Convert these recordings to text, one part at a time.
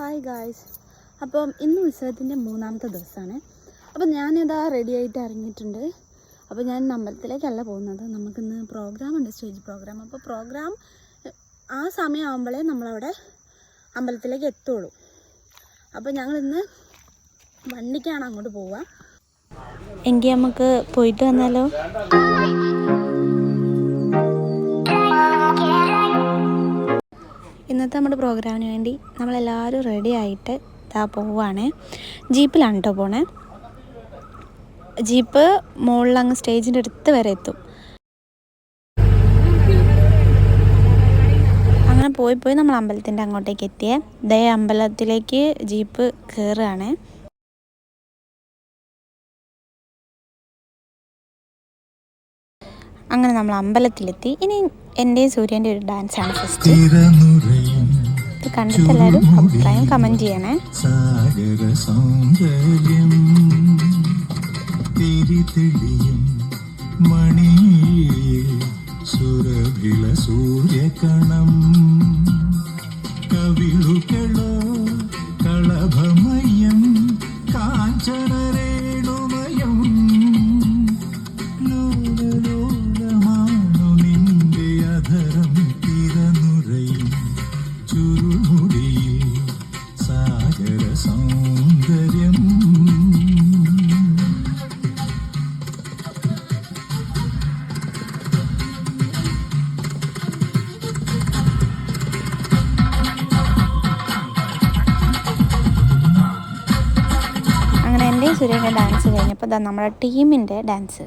Hi guys അപ്പം ഇന്ന് ഉത്സവത്തിന്റെ മൂന്നാമത്തെ ദിവസമാണ്. അപ്പം ഞാനിതാ റെഡി ആയിട്ട് ഇറങ്ങിയിട്ടുണ്ട്. അപ്പോൾ ഞാൻ അമ്പലത്തിലേക്കല്ല പോകുന്നത്. നമുക്കിന്ന് പ്രോഗ്രാം ഉണ്ട് സ്റ്റേജ് പ്രോഗ്രാം അപ്പോൾ പ്രോഗ്രാം ആ സമയമാകുമ്പോഴേ നമ്മളവിടെ അമ്പലത്തിലേക്ക് എത്തുള്ളൂ. അപ്പോൾ ഞങ്ങളിന്ന് വണ്ടിക്കാണ് അങ്ങോട്ട് പോവുക. എങ്കിൽ നമുക്ക് പോയിട്ട് വന്നാലോ? ഇന്നത്തെ നമ്മുടെ പ്രോഗ്രാമിന് വേണ്ടി നമ്മളെല്ലാവരും റെഡി ആയിട്ട് ഇതാ പോവുകയാണ് ജീപ്പിലാണ് കേട്ടോ പോണേ. ജീപ്പ് മുകളിൽ അങ്ങ് സ്റ്റേജിന്റെ അടുത്ത് വരെ എത്തും. അങ്ങനെ പോയി പോയി നമ്മൾ അമ്പലത്തിന്റെ അങ്ങോട്ടേക്ക് എത്തിയേ. ദയ അമ്പലത്തിലേക്ക് ജീപ്പ് കയറുകയാണ് അങ്ങനെ നമ്മൾ അമ്പലത്തിലെത്തി. ഇനി എന്റെയും സൂര്യന്റെ ഒരു ഡാൻസാണ് ഫസ്റ്റ്. ഇത് കണ്ടിട്ട് എല്ലാവരും അഭിപ്രായം കമന്റ് ചെയ്യണേ. സുരഭില സൂര്യകണം കവിളുകളോ അങ്ങനെ എന്റെയും സൂര്യന്റെ ഡാൻസ് കഴിഞ്ഞപ്പോൾ നമ്മുടെ ടീമിന്റെ ഡാൻസ്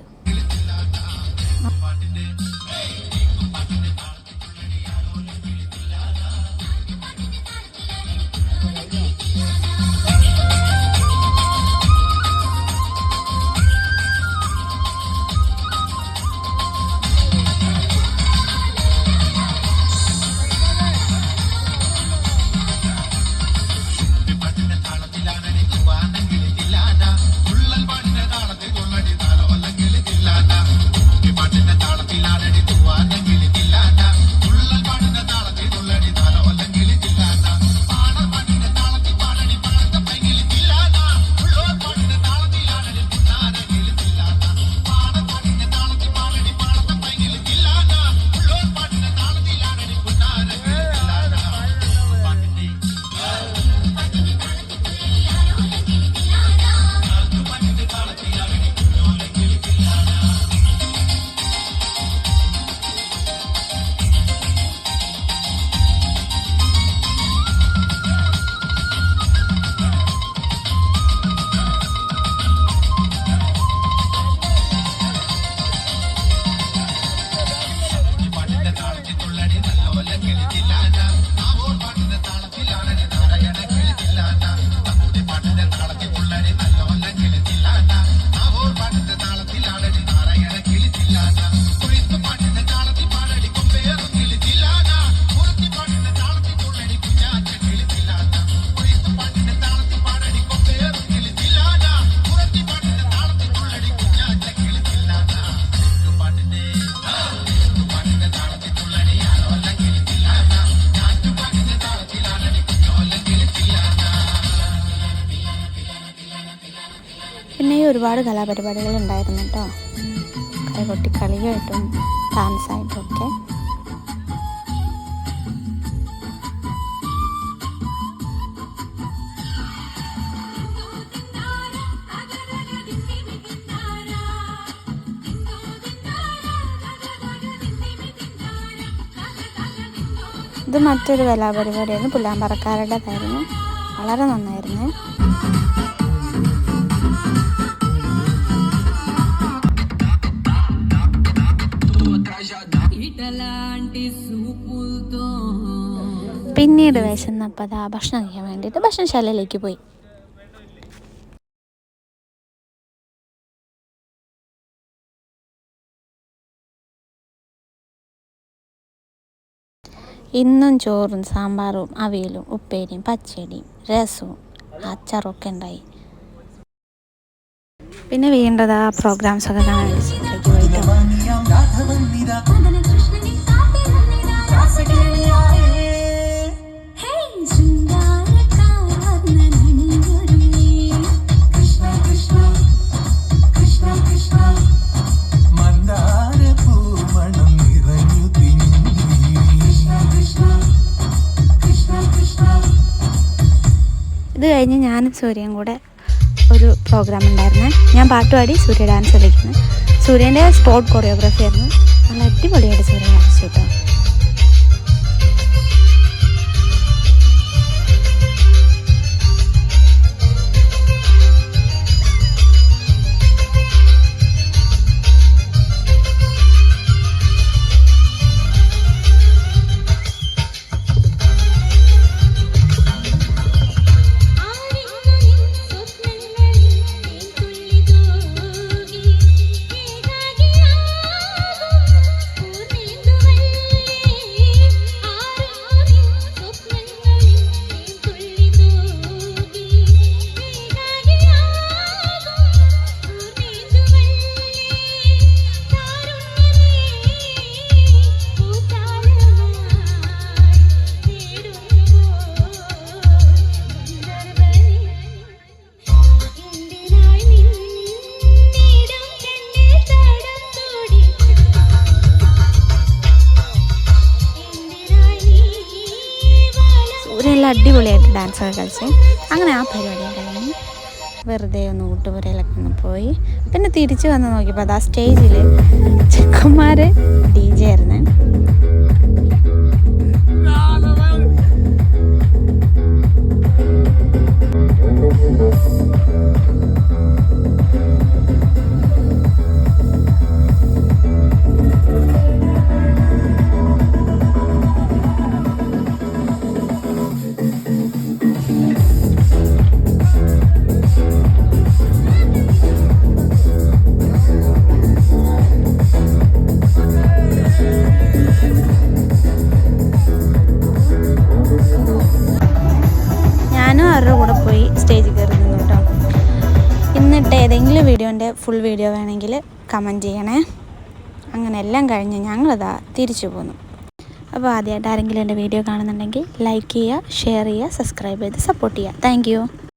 ഒരുപാട് കലാപരിപാടികൾ ഉണ്ടായിരുന്നു കേട്ടോ. കൈകൊട്ടി കളിയായിട്ടും ഡാൻസായിട്ടും ഒക്കെ. ഇത് മറ്റൊരു കലാപരിപാടിയായിരുന്നു പുല്ലാമ്പറക്കാരുടേതായിരുന്നു. വളരെ നന്നായിരുന്നു. പിന്നീട് വിശന്നപ്പോൾ അതാ ഭക്ഷണം കഴിക്കാൻ വേണ്ടിയിട്ട് ഭക്ഷണശാലയിലേക്ക് പോയി. ഇന്നും ചോറും സാമ്പാറും അവിയലും ഉപ്പേരിയും പച്ചടിയും രസവും അച്ചാറും ഒക്കെ ഉണ്ടായി. പിന്നെ വീണ്ടത് ആ പ്രോഗ്രാംസ് ഒക്കെ കാണാൻ പോയിട്ട്. ഇത് കഴിഞ്ഞ് ഞാനും സൂര്യയും കൂടെ ഒരു പ്രോഗ്രാം ഉണ്ടായിരുന്നേ. ഞാൻ പാട്ടുപാടി സൂര്യ ഡാൻസ് കളിക്കുന്നു. സൂര്യന്റെ സ്പോർട്ട് കൊറിയോഗ്രാഫി ആയിരുന്നു. നല്ല അടിപൊളിയായിട്ട് സൂര്യ ഡാൻസ് കേട്ടോ അടിപൊളിയായിട്ട് ഡാൻസ് ഒക്കെ കളിച്ച്. അങ്ങനെ ആ പരിപാടി കഴിഞ്ഞ് വെറുതെ ഒന്ന് ഊട്ടുപുരയിലൊക്കെ ഒന്ന് പോയി. പിന്നെ തിരിച്ചു വന്ന് നോക്കിയപ്പോൾ അത് ആ സ്റ്റേജിൽ ചെക്കന്മാർ ഡി ജെ ആയിരുന്നേ. ഇന്നിട്ട് ഏതെങ്കിലും വീഡിയോന്റെ ഫുൾ വീഡിയോ വേണമെങ്കിൽ കമന്റ് ചെയ്യണേ. അങ്ങനെ എല്ലാം കഴിഞ്ഞ് ഞങ്ങളിതാ തിരിച്ചു പോന്നു. അപ്പോൾ ആദ്യമായിട്ട് ആരെങ്കിലും എന്റെ വീഡിയോ കാണുന്നുണ്ടെങ്കിൽ ലൈക്ക് ചെയ്യുക ഷെയർ ചെയ്യുക സബ്സ്ക്രൈബ് ചെയ്ത് സപ്പോർട്ട് ചെയ്യുക. താങ്ക്